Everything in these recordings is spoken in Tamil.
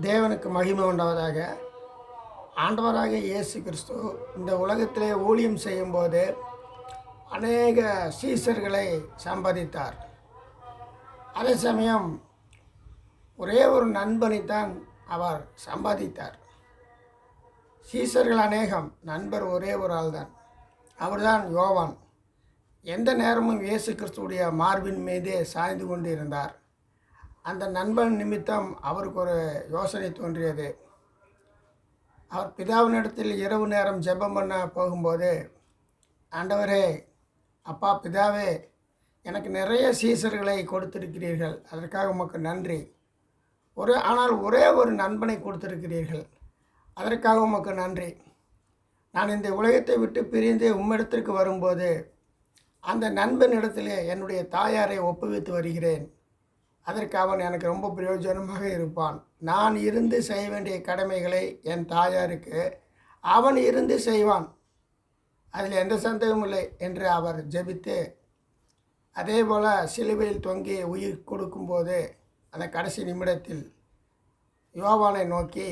தேவனுக்கு மகிமை உண்டாவதாக. ஆண்டவராக இயேசு கிறிஸ்து இந்த உலகத்திலே ஊழியம் செய்யும்போது அநேக சீசர்களை சம்பாதித்தார். அதே சமயம் ஒரே ஒரு நண்பனைத்தான் அவர் சம்பாதித்தார். சீசர்கள் அநேகம் நண்பர் ஒரே ஒரு ஆள்தான். அவர்தான் யோவான். எந்த நேரமும் இயேசு கிறிஸ்துடைய மார்பின் மீதே சாய்ந்து கொண்டு இருந்தார் அந்த நண்பன் நிமித்தம் அவருக்கு ஒரு யோசனை தோன்றியது. அவர் பிதாவினிடத்தில் இரவு நேரம் ஜெபம் பண்ண போகும்போது ஆண்டவரே அப்பா பிதாவே எனக்கு நிறைய சீசர்களை கொடுத்திருக்கிறீர்கள். அதற்காக உமக்கு நன்றி. ஒரு ஆனால் ஒரே ஒரு நண்பனை கொடுத்திருக்கிறீர்கள். அதற்காக உமக்கு நன்றி. நான் இந்த உலகத்தை விட்டு பிரிந்து உம்மிடத்திற்கு வரும்போது அந்த நண்பனிடத்திலே என்னுடைய தாயாரை ஒப்புவித்து வருகிறேன். அதற்கு அவன் எனக்கு ரொம்ப பிரயோஜனமாக இருப்பான். நான் இருந்து செய்ய வேண்டிய கடமைகளை என் தாயாருக்கு அவன் இருந்து செய்வான். அதில் எந்த சந்தேகமும் இல்லை என்று அவர் ஜெபித்து அதே போல் சிலுவையில் தொங்கி உயிர் கொடுக்கும்போது அந்த கடைசி நிமிடத்தில் யோவானை நோக்கி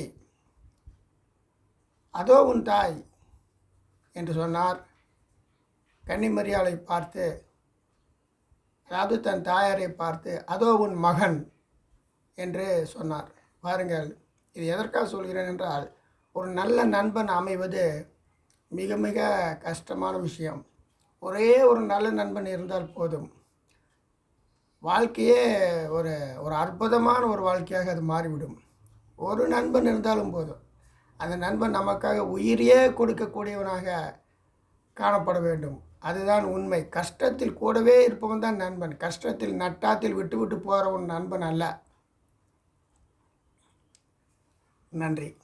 அதோ உன் தாய் என்று சொன்னார். கன்னிமரியாளை பார்த்து அதாவது தன் தாயாரை பார்த்து அதோ உன் மகன் என்று சொன்னார். பாருங்கள் இது எதற்காக சொல்கிறேன் என்றால் ஒரு நல்ல நண்பன் அமைவது மிக மிக கஷ்டமான விஷயம். ஒரே ஒரு நல்ல நண்பன் இருந்தால் போதும். வாழ்க்கையே ஒரு ஒரு அற்புதமான ஒரு வாழ்க்கையாக அது மாறிவிடும். ஒரு நண்பன் இருந்தாலும் போதும். அந்த நண்பன் நமக்காக உயிரையே கொடுக்கக்கூடியவனாக காணப்பட வேண்டும். அதுதான் உண்மை. கஷ்டத்தில் கூடவே இருப்பவன் தான் நண்பன். கஷ்டத்தில் நட்டாத்தில் விட்டு விட்டு போகிறவன் நண்பன் அல்ல. நன்றி.